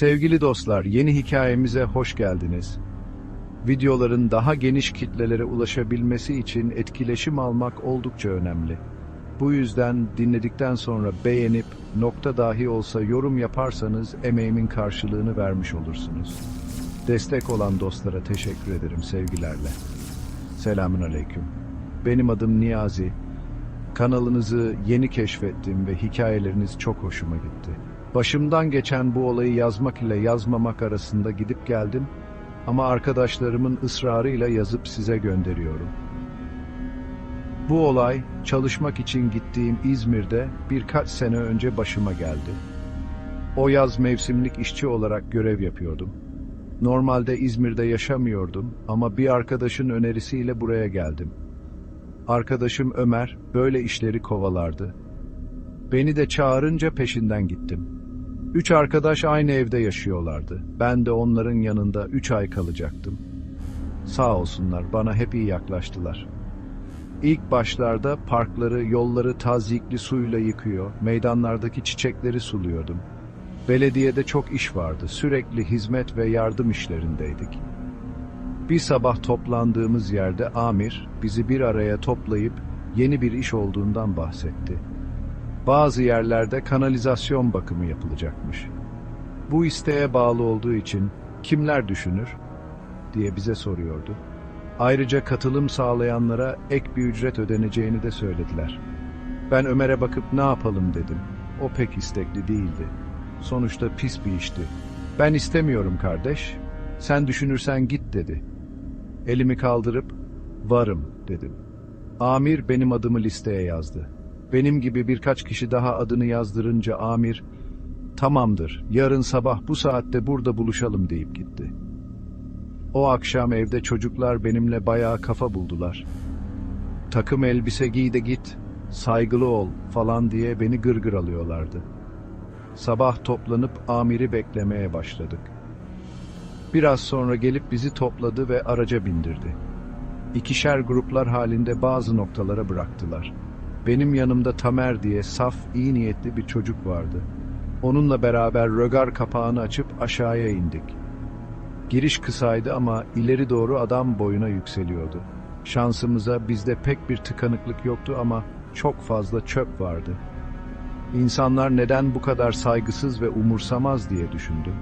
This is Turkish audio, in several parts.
Sevgili dostlar, yeni hikayemize hoş geldiniz. Videoların daha geniş kitlelere ulaşabilmesi için etkileşim almak oldukça önemli. Bu yüzden dinledikten sonra beğenip nokta dahi olsa yorum yaparsanız emeğimin karşılığını vermiş olursunuz. Destek olan dostlara teşekkür ederim sevgilerle. Selamün aleyküm. Benim adım Niyazi. Kanalınızı yeni keşfettim ve hikayeleriniz çok hoşuma gitti. Başımdan geçen bu olayı yazmak ile yazmamak arasında gidip geldim ama arkadaşlarımın ısrarıyla yazıp size gönderiyorum. Bu olay çalışmak için gittiğim İzmir'de birkaç sene önce başıma geldi. O yaz mevsimlik işçi olarak görev yapıyordum. Normalde İzmir'de yaşamıyordum ama bir arkadaşın önerisiyle buraya geldim. Arkadaşım Ömer böyle işleri kovalardı. Beni de çağırınca peşinden gittim. Üç arkadaş aynı evde yaşıyorlardı. Ben de onların yanında üç ay kalacaktım. Sağ olsunlar bana hep iyi yaklaştılar. İlk başlarda parkları, yolları tazyikli suyla yıkıyor, meydanlardaki çiçekleri suluyordum. Belediyede çok iş vardı, sürekli hizmet ve yardım işlerindeydik. Bir sabah toplandığımız yerde amir bizi bir araya toplayıp yeni bir iş olduğundan bahsetti. Bazı yerlerde kanalizasyon bakımı yapılacakmış. Bu isteğe bağlı olduğu için kimler düşünür diye bize soruyordu. Ayrıca katılım sağlayanlara ek bir ücret ödeneceğini de söylediler. Ben Ömer'e bakıp ne yapalım dedim. O pek istekli değildi. Sonuçta pis bir işti. Ben istemiyorum kardeş. Sen düşünürsen git dedi. Elimi kaldırıp varım dedim. Amir benim adımı listeye yazdı. Benim gibi birkaç kişi daha adını yazdırınca amir tamamdır yarın sabah bu saatte burada buluşalım deyip gitti. O akşam evde çocuklar benimle bayağı kafa buldular. Takım elbise giy de git, saygılı ol falan diye beni gırgır alıyorlardı. Sabah toplanıp amiri beklemeye başladık. Biraz sonra gelip bizi topladı ve araca bindirdi. İkişer gruplar halinde bazı noktalara bıraktılar. Benim yanımda Tamer diye saf, iyi niyetli bir çocuk vardı. Onunla beraber rögar kapağını açıp aşağıya indik. Giriş kısaydı ama ileri doğru adam boyuna yükseliyordu. Şansımıza bizde pek bir tıkanıklık yoktu ama çok fazla çöp vardı. İnsanlar neden bu kadar saygısız ve umursamaz diye düşündüm.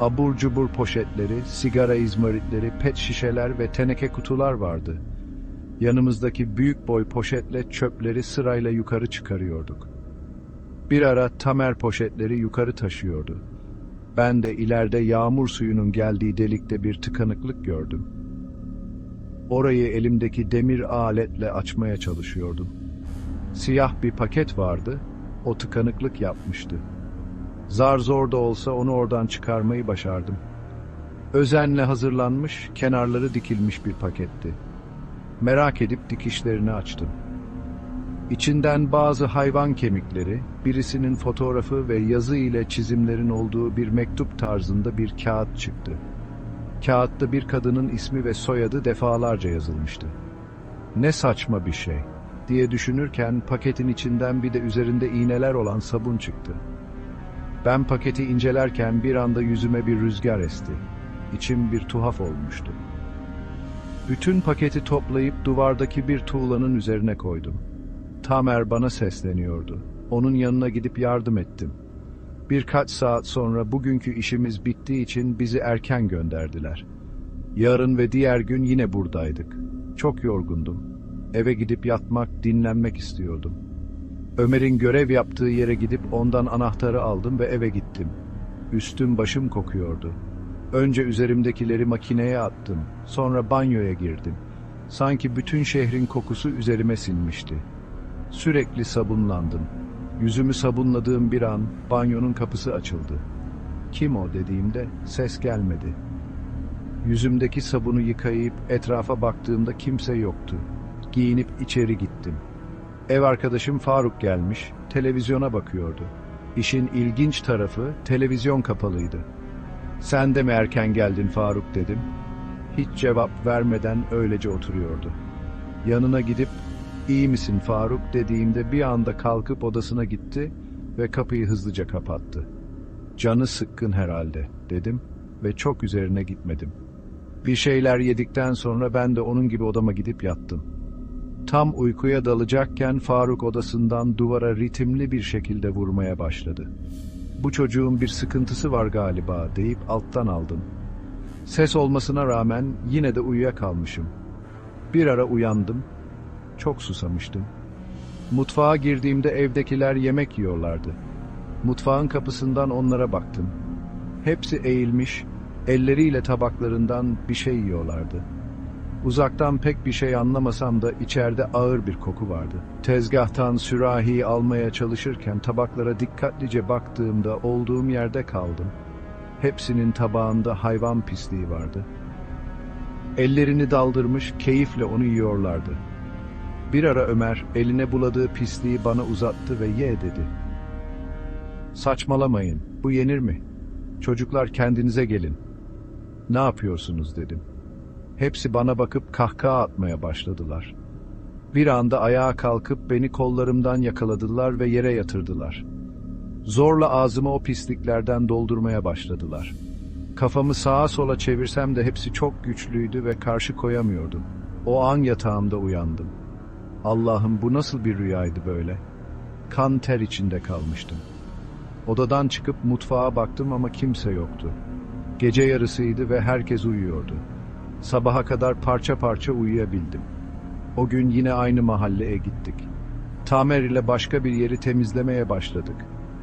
Abur cubur poşetleri, sigara izmaritleri, pet şişeler ve teneke kutular vardı. Yanımızdaki büyük boy poşetle çöpleri sırayla yukarı çıkarıyorduk. Bir ara Tamer poşetleri yukarı taşıyordu. Ben de ileride yağmur suyunun geldiği delikte bir tıkanıklık gördüm. Orayı elimdeki demir aletle açmaya çalışıyordum. Siyah bir paket vardı, o tıkanıklık yapmıştı. Zar zor da olsa onu oradan çıkarmayı başardım. Özenle hazırlanmış, kenarları dikilmiş bir paketti. Merak edip dikişlerini açtım. İçinden bazı hayvan kemikleri, birisinin fotoğrafı ve yazı ile çizimlerin olduğu bir mektup tarzında bir kağıt çıktı. Kağıtta bir kadının ismi ve soyadı defalarca yazılmıştı. Ne saçma bir şey diye düşünürken paketin içinden bir de üzerinde iğneler olan sabun çıktı. Ben paketi incelerken bir anda yüzüme bir rüzgar esti. İçim bir tuhaf olmuştu. Bütün paketi toplayıp duvardaki bir tuğlanın üzerine koydum. Tamer bana sesleniyordu. Onun yanına gidip yardım ettim. Birkaç saat sonra bugünkü işimiz bittiği için bizi erken gönderdiler. Yarın ve diğer gün yine buradaydık. Çok yorgundum. Eve gidip yatmak, dinlenmek istiyordum. Ömer'in görev yaptığı yere gidip ondan anahtarı aldım ve eve gittim. Üstüm başım kokuyordu. Önce üzerimdekileri makineye attım. Sonra banyoya girdim. Sanki bütün şehrin kokusu üzerime sinmişti. Sürekli sabunlandım. Yüzümü sabunladığım bir an banyonun kapısı açıldı. Kim o dediğimde ses gelmedi. Yüzümdeki sabunu yıkayıp etrafa baktığımda kimse yoktu. Giyinip içeri gittim. Ev arkadaşım Faruk gelmiş, televizyona bakıyordu. İşin ilginç tarafı televizyon kapalıydı. Sen de mi erken geldin Faruk dedim. Hiç cevap vermeden öylece oturuyordu. Yanına gidip iyi misin Faruk dediğimde bir anda kalkıp odasına gitti ve kapıyı hızlıca kapattı. Canı sıkkın herhalde dedim ve çok üzerine gitmedim. Bir şeyler yedikten sonra ben de onun gibi odama gidip yattım. Tam uykuya dalacakken Faruk odasından duvara ritimli bir şekilde vurmaya başladı. Bu çocuğun bir sıkıntısı var galiba deyip alttan aldım. Ses olmasına rağmen yine de uyuyakalmışım. Bir ara uyandım. Çok susamıştım. Mutfağa girdiğimde evdekiler yemek yiyorlardı. Mutfağın kapısından onlara baktım. Hepsi eğilmiş, elleriyle tabaklarından bir şey yiyorlardı. Uzaktan pek bir şey anlamasam da içeride ağır bir koku vardı. Tezgahtan sürahiyi almaya çalışırken tabaklara dikkatlice baktığımda olduğum yerde kaldım. Hepsinin tabağında hayvan pisliği vardı. Ellerini daldırmış keyifle onu yiyorlardı. Bir ara Ömer eline buladığı pisliği bana uzattı ve ye dedi. Saçmalamayın, bu yenir mi? Çocuklar kendinize gelin. Ne yapıyorsunuz dedim. Hepsi bana bakıp kahkaha atmaya başladılar. Bir anda ayağa kalkıp beni kollarımdan yakaladılar ve yere yatırdılar. Zorla ağzımı o pisliklerden doldurmaya başladılar. Kafamı sağa sola çevirsem de hepsi çok güçlüydü ve karşı koyamıyordum. O an yatağımda uyandım. Allah'ım bu nasıl bir rüyaydı böyle? Kan ter içinde kalmıştım. Odadan çıkıp mutfağa baktım ama kimse yoktu. Gece yarısıydı ve herkes uyuyordu. Sabaha kadar parça parça uyuyabildim. O gün yine aynı mahalleye gittik. Tamer ile başka bir yeri temizlemeye başladık.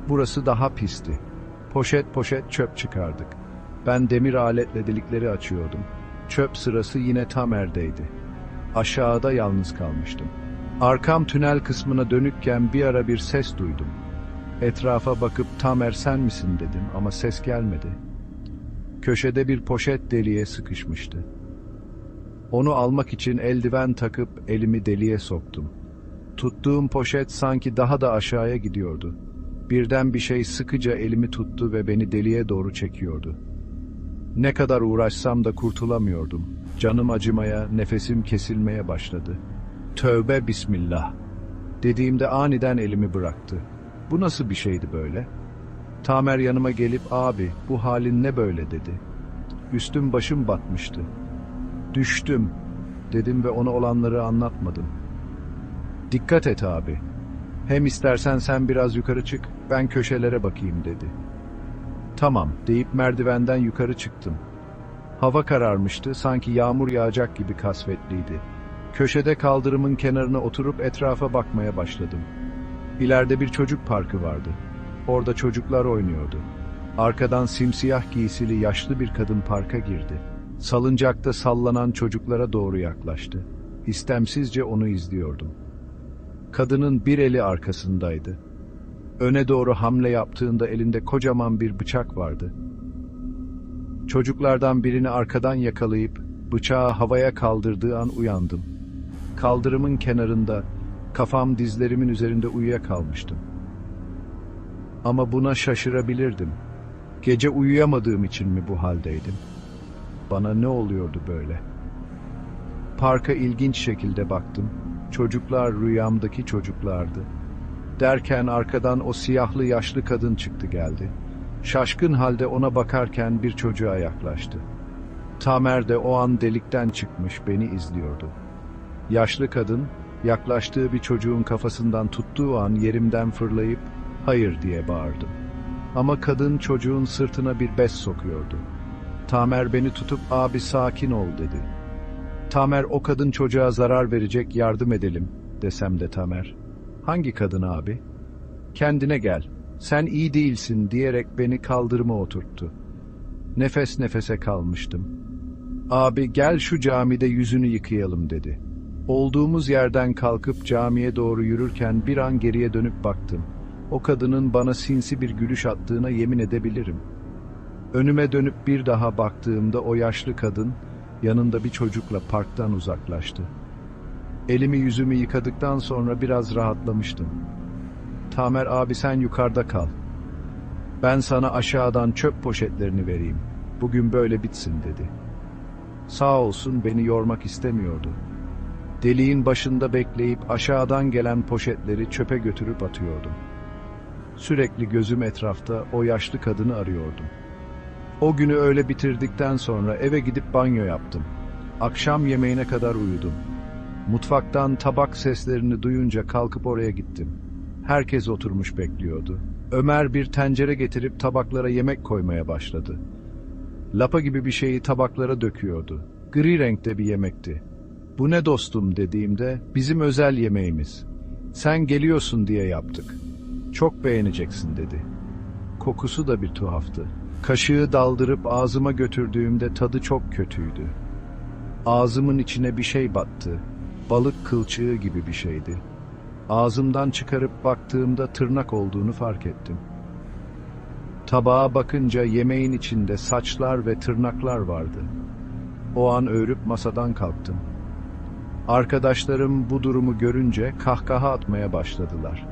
Burası daha pisti. Poşet poşet çöp çıkardık. Ben demir aletle delikleri açıyordum. Çöp sırası yine Tamer'deydi. Aşağıda yalnız kalmıştım. Arkam tünel kısmına dönükken bir ara bir ses duydum. Etrafa bakıp Tamer sen misin dedim ama ses gelmedi. Köşede bir poşet deliğe sıkışmıştı. Onu almak için eldiven takıp elimi deliğe soktum. Tuttuğum poşet sanki daha da aşağıya gidiyordu. Birden bir şey sıkıca elimi tuttu ve beni deliğe doğru çekiyordu. Ne kadar uğraşsam da kurtulamıyordum. Canım acımaya, nefesim kesilmeye başladı. Tövbe bismillah. Dediğimde aniden elimi bıraktı. Bu nasıl bir şeydi böyle? Tamer yanıma gelip abi bu halin ne böyle dedi. Üstüm başım batmıştı. Düştüm dedim ve ona olanları anlatmadım. Dikkat et abi. Hem istersen sen biraz yukarı çık, ben köşelere bakayım dedi. Tamam deyip merdivenden yukarı çıktım. Hava kararmıştı, sanki yağmur yağacak gibi kasvetliydi. Köşede kaldırımın kenarına oturup etrafa bakmaya başladım. İleride bir çocuk parkı vardı. Orada çocuklar oynuyordu. Arkadan simsiyah giysili yaşlı bir kadın parka girdi. Salıncakta sallanan çocuklara doğru yaklaştı. İstemsizce onu izliyordum. Kadının bir eli arkasındaydı. Öne doğru hamle yaptığında elinde kocaman bir bıçak vardı. Çocuklardan birini arkadan yakalayıp bıçağı havaya kaldırdığı an uyandım. Kaldırımın kenarında kafam dizlerimin üzerinde uyuyakalmıştım. Ama buna şaşırabilirdim. Gece uyuyamadığım için mi bu haldeydim? Bana ne oluyordu böyle? Parka ilginç şekilde baktım. Çocuklar rüyamdaki çocuklardı. Derken arkadan o siyahlı yaşlı kadın çıktı geldi. Şaşkın halde ona bakarken bir çocuğa yaklaştı. Tamer de o an delikten çıkmış beni izliyordu. Yaşlı kadın yaklaştığı bir çocuğun kafasından tuttuğu an yerimden fırlayıp hayır diye bağırdım. Ama kadın çocuğun sırtına bir bez sokuyordu. Tamer beni tutup abi sakin ol dedi. Tamer o kadın çocuğa zarar verecek yardım edelim desem de Tamer. Hangi kadın abi? Kendine gel. Sen iyi değilsin diyerek beni kaldırıma oturttu. Nefes nefese kalmıştım. Abi gel şu camide yüzünü yıkayalım dedi. Olduğumuz yerden kalkıp camiye doğru yürürken bir an geriye dönüp baktım. O kadının bana sinsi bir gülüş attığına yemin edebilirim. Önüme dönüp bir daha baktığımda o yaşlı kadın yanında bir çocukla parktan uzaklaştı. Elimi yüzümü yıkadıktan sonra biraz rahatlamıştım. Tamer abi sen yukarıda kal. Ben sana aşağıdan çöp poşetlerini vereyim. Bugün böyle bitsin dedi. Sağ olsun beni yormak istemiyordu. Deliğin başında bekleyip aşağıdan gelen poşetleri çöpe götürüp atıyordum. Sürekli gözüm etrafta o yaşlı kadını arıyordum. O günü öyle bitirdikten sonra eve gidip banyo yaptım. Akşam yemeğine kadar uyudum. Mutfaktan tabak seslerini duyunca kalkıp oraya gittim. Herkes oturmuş bekliyordu. Ömer bir tencere getirip tabaklara yemek koymaya başladı. Lapa gibi bir şeyi tabaklara döküyordu. Gri renkte bir yemekti. Bu ne dostum dediğimde bizim özel yemeğimiz. Sen geliyorsun diye yaptık. Çok beğeneceksin dedi. Kokusu da bir tuhaftı. Kaşığı daldırıp ağzıma götürdüğümde tadı çok kötüydü. Ağzımın içine bir şey battı. Balık kılçığı gibi bir şeydi. Ağzımdan çıkarıp baktığımda tırnak olduğunu fark ettim. Tabağa bakınca yemeğin içinde saçlar ve tırnaklar vardı. O an öğürüp masadan kalktım. Arkadaşlarım bu durumu görünce kahkaha atmaya başladılar.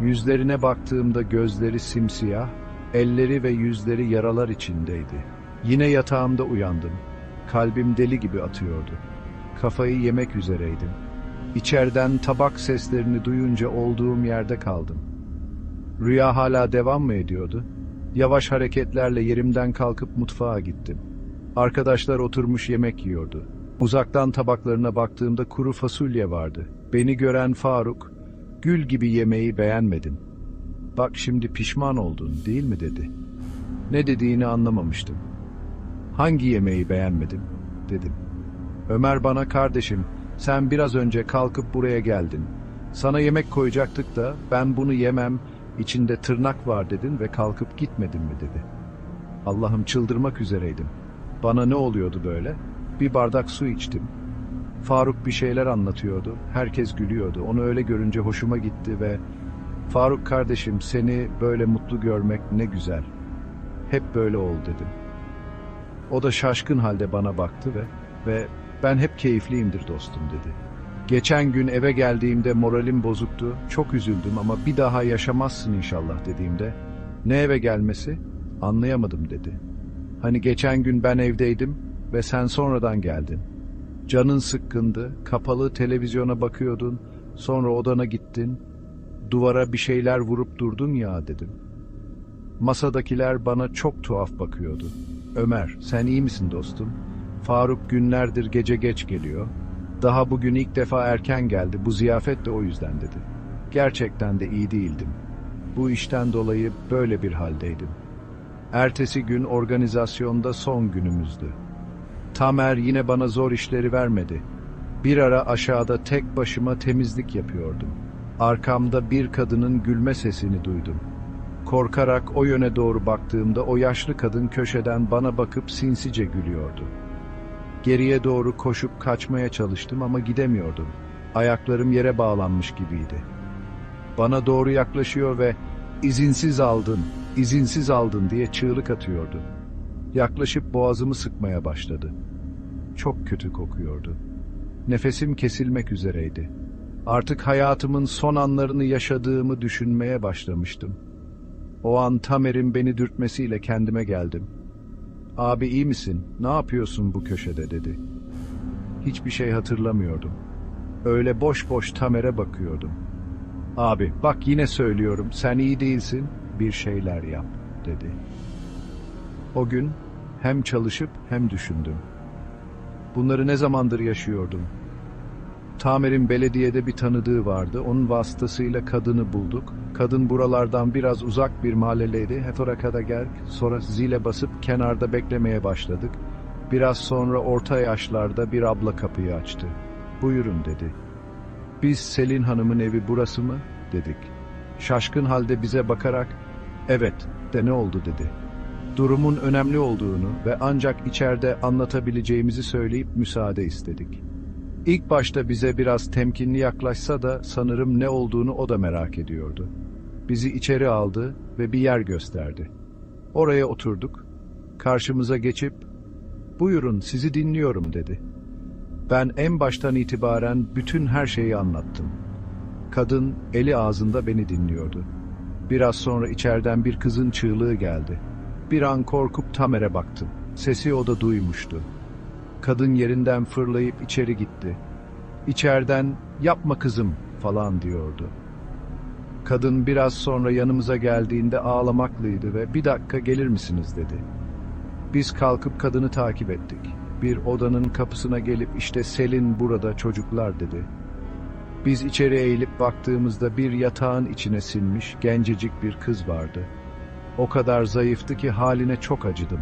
Yüzlerine baktığımda gözleri simsiyah, elleri ve yüzleri yaralar içindeydi. Yine yatağımda uyandım. Kalbim deli gibi atıyordu. Kafayı yemek üzereydim. İçeriden tabak seslerini duyunca olduğum yerde kaldım. Rüya hala devam mı ediyordu? Yavaş hareketlerle yerimden kalkıp mutfağa gittim. Arkadaşlar oturmuş yemek yiyordu. Uzaktan tabaklarına baktığımda kuru fasulye vardı. Beni gören Faruk, gül gibi yemeği beğenmedin. Bak şimdi pişman oldun değil mi dedi. Ne dediğini anlamamıştım. Hangi yemeği beğenmedim dedim. Ömer bana kardeşim sen biraz önce kalkıp buraya geldin. Sana yemek koyacaktık da ben bunu yemem içinde tırnak var dedin ve kalkıp gitmedin mi dedi. Allah'ım çıldırmak üzereydim. Bana ne oluyordu böyle? Bir bardak su içtim. Faruk bir şeyler anlatıyordu. Herkes gülüyordu. Onu öyle görünce hoşuma gitti ve Faruk kardeşim seni böyle mutlu görmek ne güzel. Hep böyle ol dedim. O da şaşkın halde bana baktı ve ve ben hep keyifliyimdir dostum dedi. Geçen gün eve geldiğimde moralim bozuktu. Çok üzüldüm ama bir daha yaşamazsın inşallah dediğimde ne eve gelmesi anlayamadım dedi. Hani geçen gün ben evdeydim ve sen sonradan geldin. Canın sıkkındı, kapalı televizyona bakıyordun, sonra odana gittin, duvara bir şeyler vurup durdun ya dedim. Masadakiler bana çok tuhaf bakıyordu. Ömer, sen iyi misin dostum? Faruk günlerdir gece geç geliyor. Daha bugün ilk defa erken geldi, bu ziyafet de o yüzden dedi. Gerçekten de iyi değildim. Bu işten dolayı böyle bir haldeydim. Ertesi gün organizasyonda son günümüzdü. Tamer yine bana zor işleri vermedi. Bir ara aşağıda tek başıma temizlik yapıyordum. Arkamda bir kadının gülme sesini duydum. Korkarak o yöne doğru baktığımda o yaşlı kadın köşeden bana bakıp sinsice gülüyordu. Geriye doğru koşup kaçmaya çalıştım ama gidemiyordum. Ayaklarım yere bağlanmış gibiydi. Bana doğru yaklaşıyor ve izinsiz aldın, izinsiz aldın diye çığlık atıyordu. Yaklaşıp boğazımı sıkmaya başladı. Çok kötü kokuyordu. Nefesim kesilmek üzereydi. Artık hayatımın son anlarını yaşadığımı düşünmeye başlamıştım. O an Tamer'in beni dürtmesiyle kendime geldim. Abi iyi misin? Ne yapıyorsun bu köşede dedi. Hiçbir şey hatırlamıyordum. Öyle boş boş Tamer'e bakıyordum. Abi bak yine söylüyorum sen iyi değilsin bir şeyler yap dedi. O gün hem çalışıp hem düşündüm. Bunları ne zamandır yaşıyordum. Tamer'in belediyede bir tanıdığı vardı. Onun vasıtasıyla kadını bulduk. Kadın buralardan biraz uzak bir mahalleleydi. Hetoraka gel. Sonra zile basıp kenarda beklemeye başladık. Biraz sonra orta yaşlarda bir abla kapıyı açtı. Buyurun dedi. Biz Selin Hanım'ın evi burası mı? dedik. Şaşkın halde bize bakarak evet de ne oldu dedi. Durumun önemli olduğunu ve ancak içeride anlatabileceğimizi söyleyip müsaade istedik. İlk başta bize biraz temkinli yaklaşsa da sanırım ne olduğunu o da merak ediyordu. Bizi içeri aldı ve bir yer gösterdi. Oraya oturduk. Karşımıza geçip "Buyurun sizi dinliyorum." dedi. Ben en baştan itibaren bütün her şeyi anlattım. Kadın eli ağzında beni dinliyordu. Biraz sonra içeriden bir kızın çığlığı geldi. Bir an korkup Tamer'e baktım. Sesi o da duymuştu. Kadın yerinden fırlayıp içeri gitti. İçeriden yapma kızım falan diyordu. Kadın biraz sonra yanımıza geldiğinde ağlamaklıydı ve bir dakika gelir misiniz dedi. Biz kalkıp kadını takip ettik. Bir odanın kapısına gelip işte Selin burada çocuklar dedi. Biz içeri eğilip baktığımızda bir yatağın içine sinmiş gencecik bir kız vardı. O kadar zayıftı ki haline çok acıdım.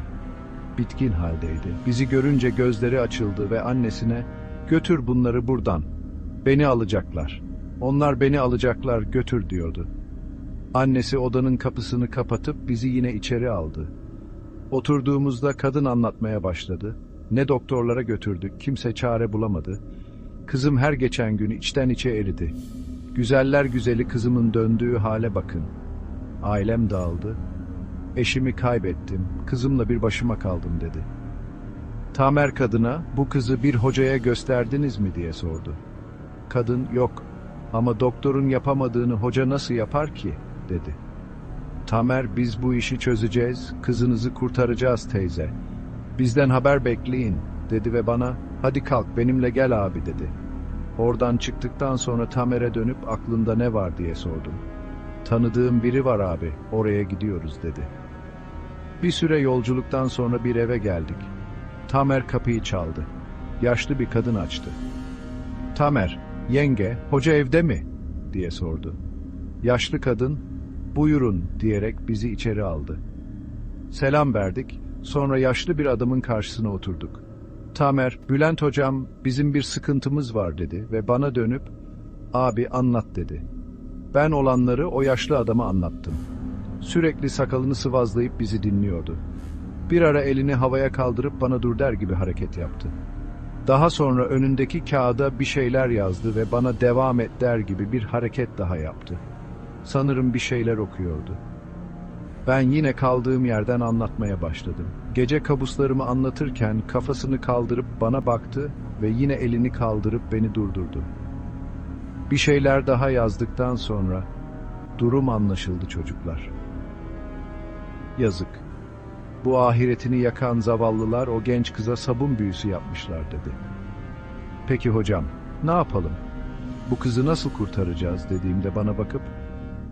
Bitkin haldeydi. Bizi görünce gözleri açıldı ve annesine götür bunları buradan. Beni alacaklar. Onlar beni alacaklar götür diyordu. Annesi odanın kapısını kapatıp bizi yine içeri aldı. Oturduğumuzda kadın anlatmaya başladı. Ne doktorlara götürdük, kimse çare bulamadı. Kızım her geçen gün içten içe eridi. Güzeller güzeli kızımın döndüğü hale bakın. Ailem dağıldı. Eşimi kaybettim, kızımla bir başıma kaldım dedi. Tamer kadına, bu kızı bir hocaya gösterdiniz mi diye sordu. Kadın, yok ama doktorun yapamadığını hoca nasıl yapar ki, dedi. Tamer, biz bu işi çözeceğiz, kızınızı kurtaracağız teyze. Bizden haber bekleyin, dedi ve bana, hadi kalk benimle gel abi dedi. Oradan çıktıktan sonra Tamer'e dönüp aklında ne var diye sordum. Tanıdığım biri var abi, oraya gidiyoruz dedi. Bir süre yolculuktan sonra bir eve geldik. Tamer kapıyı çaldı. Yaşlı bir kadın açtı. Tamer, yenge, hoca evde mi? diye sordu. Yaşlı kadın, buyurun diyerek bizi içeri aldı. Selam verdik, sonra yaşlı bir adamın karşısına oturduk. Tamer, Bülent hocam bizim bir sıkıntımız var dedi ve bana dönüp, abi anlat dedi. Ben olanları o yaşlı adama anlattım. Sürekli sakalını sıvazlayıp bizi dinliyordu. Bir ara elini havaya kaldırıp bana dur der gibi hareket yaptı. Daha sonra önündeki kağıda bir şeyler yazdı ve bana devam et der gibi bir hareket daha yaptı. Sanırım bir şeyler okuyordu. Ben yine kaldığım yerden anlatmaya başladım. Gece kabuslarımı anlatırken kafasını kaldırıp bana baktı ve yine elini kaldırıp beni durdurdu. Bir şeyler daha yazdıktan sonra durum anlaşıldı çocuklar. Yazık. Bu ahiretini yakan zavallılar o genç kıza sabun büyüsü yapmışlar dedi. Peki hocam, ne yapalım? Bu kızı nasıl kurtaracağız dediğimde bana bakıp,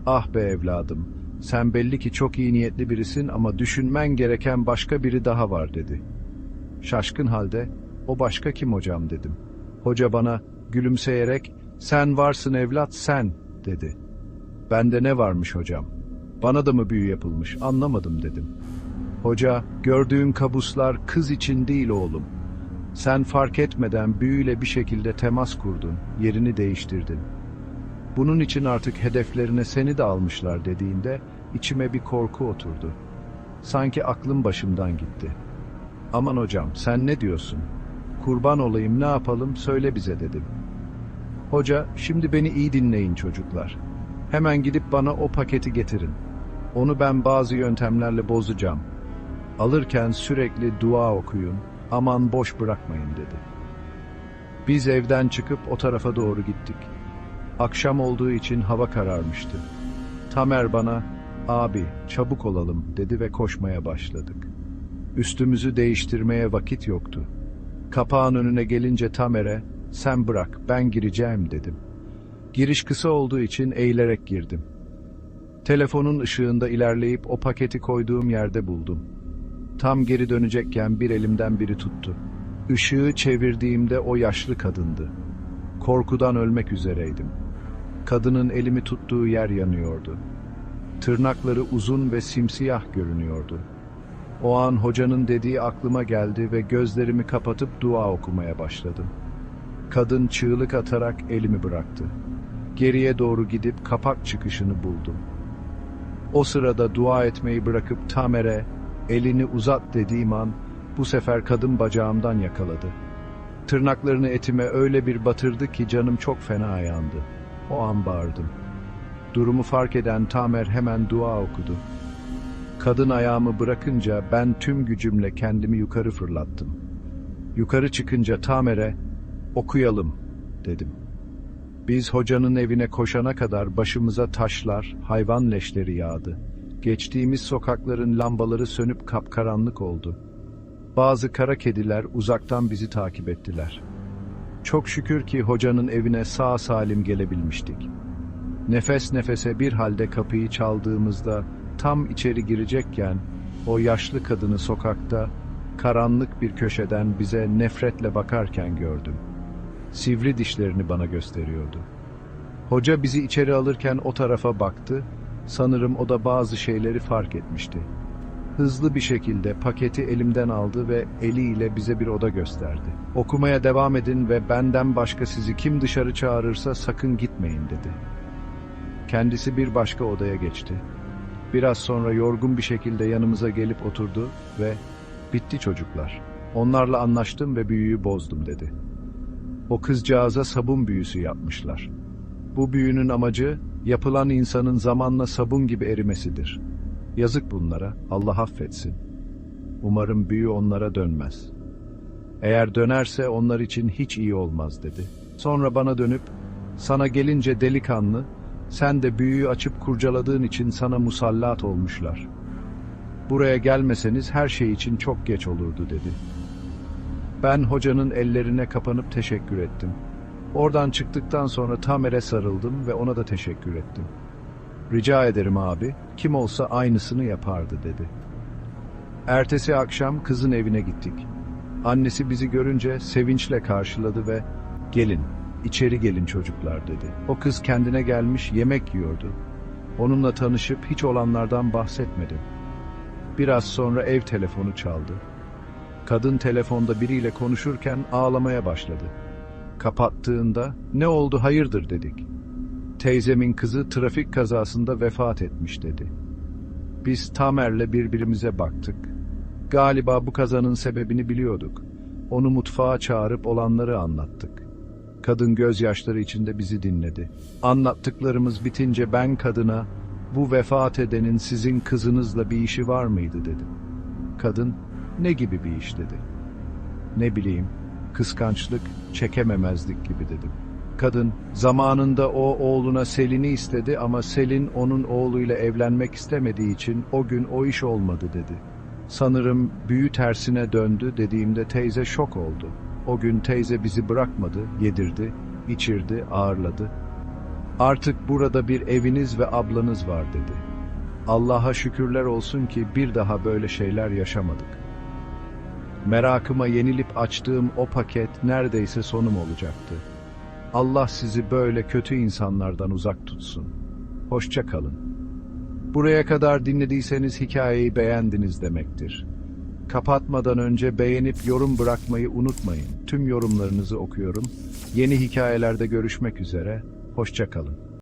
ah be evladım, sen belli ki çok iyi niyetli birisin ama düşünmen gereken başka biri daha var dedi. Şaşkın halde, o başka kim hocam dedim. Hoca bana gülümseyerek, sen varsın evlat sen dedi. Bende ne varmış hocam? Bana da mı büyü yapılmış anlamadım dedim. Hoca, gördüğün kabuslar kız için değil oğlum. Sen fark etmeden büyüyle bir şekilde temas kurdun, yerini değiştirdin. Bunun için artık hedeflerine seni de almışlar dediğinde içime bir korku oturdu. Sanki aklım başımdan gitti. Aman hocam sen ne diyorsun? Kurban olayım ne yapalım söyle bize dedim. Hoca şimdi beni iyi dinleyin çocuklar. Hemen gidip bana o paketi getirin. Onu ben bazı yöntemlerle bozacağım. Alırken sürekli dua okuyun, aman boş bırakmayın dedi. Biz evden çıkıp o tarafa doğru gittik. Akşam olduğu için hava kararmıştı. Tamer bana, abi çabuk olalım dedi ve koşmaya başladık. Üstümüzü değiştirmeye vakit yoktu. Kapağın önüne gelince Tamer'e, sen bırak ben gireceğim dedim. Giriş kısa olduğu için eğilerek girdim. Telefonun ışığında ilerleyip o paketi koyduğum yerde buldum. Tam geri dönecekken bir elimden biri tuttu. Işığı çevirdiğimde o yaşlı kadındı. Korkudan ölmek üzereydim. Kadının elimi tuttuğu yer yanıyordu. Tırnakları uzun ve simsiyah görünüyordu. O an hocanın dediği aklıma geldi ve gözlerimi kapatıp dua okumaya başladım. Kadın çığlık atarak elimi bıraktı. Geriye doğru gidip kapak çıkışını buldum. O sırada dua etmeyi bırakıp Tamer'e elini uzat dediğim an bu sefer kadın bacağımdan yakaladı. Tırnaklarını etime öyle bir batırdı ki canım çok fena yandı. O an bağırdım. Durumu fark eden Tamer hemen dua okudu. Kadın ayağımı bırakınca ben tüm gücümle kendimi yukarı fırlattım. Yukarı çıkınca Tamer'e okuyalım dedim. Biz hocanın evine koşana kadar başımıza taşlar, hayvan leşleri yağdı. Geçtiğimiz sokakların lambaları sönüp kapkaranlık oldu. Bazı kara kediler uzaktan bizi takip ettiler. Çok şükür ki hocanın evine sağ salim gelebilmiştik. Nefes nefese bir halde kapıyı çaldığımızda tam içeri girecekken o yaşlı kadını sokakta karanlık bir köşeden bize nefretle bakarken gördüm. Sivri dişlerini bana gösteriyordu. Hoca bizi içeri alırken o tarafa baktı. Sanırım o da bazı şeyleri fark etmişti. Hızlı bir şekilde paketi elimden aldı ve eliyle bize bir oda gösterdi. Okumaya devam edin ve benden başka sizi kim dışarı çağırırsa sakın gitmeyin dedi. Kendisi bir başka odaya geçti. Biraz sonra yorgun bir şekilde yanımıza gelip oturdu ve bitti çocuklar. Onlarla anlaştım ve büyüyü bozdum dedi. O kızcağıza sabun büyüsü yapmışlar. Bu büyünün amacı yapılan insanın zamanla sabun gibi erimesidir. Yazık bunlara, Allah affetsin. Umarım büyü onlara dönmez. Eğer dönerse onlar için hiç iyi olmaz dedi. Sonra bana dönüp, sana gelince delikanlı, sen de büyüyü açıp kurcaladığın için sana musallat olmuşlar. Buraya gelmeseniz her şey için çok geç olurdu dedi. Ben hocanın ellerine kapanıp teşekkür ettim. Oradan çıktıktan sonra Tamer'e sarıldım ve ona da teşekkür ettim. Rica ederim abi, kim olsa aynısını yapardı dedi. Ertesi akşam kızın evine gittik. Annesi bizi görünce sevinçle karşıladı ve gelin, içeri gelin çocuklar dedi. O kız kendine gelmiş yemek yiyordu. Onunla tanışıp hiç olanlardan bahsetmedim. Biraz sonra ev telefonu çaldı. Kadın telefonda biriyle konuşurken ağlamaya başladı. Kapattığında ne oldu hayırdır dedik. Teyzemin kızı trafik kazasında vefat etmiş dedi. Biz Tamer'le birbirimize baktık. Galiba bu kazanın sebebini biliyorduk. Onu mutfağa çağırıp olanları anlattık. Kadın gözyaşları içinde bizi dinledi. Anlattıklarımız bitince ben kadına, bu vefat edenin sizin kızınızla bir işi var mıydı dedim. Kadın, ne gibi bir iş dedi. Ne bileyim, kıskançlık, çekememezlik gibi dedim. Kadın, zamanında o oğluna Selin'i istedi ama Selin onun oğluyla evlenmek istemediği için o gün o iş olmadı dedi. Sanırım büyü tersine döndü dediğimde teyze şok oldu. O gün teyze bizi bırakmadı, yedirdi, içirdi, ağırladı. Artık burada bir eviniz ve ablanız var dedi. Allah'a şükürler olsun ki bir daha böyle şeyler yaşamadık. Merakıma yenilip açtığım o paket neredeyse sonum olacaktı. Allah sizi böyle kötü insanlardan uzak tutsun. Hoşça kalın. Buraya kadar dinlediyseniz hikayeyi beğendiniz demektir. Kapatmadan önce beğenip yorum bırakmayı unutmayın. Tüm yorumlarınızı okuyorum. Yeni hikayelerde görüşmek üzere. Hoşça kalın.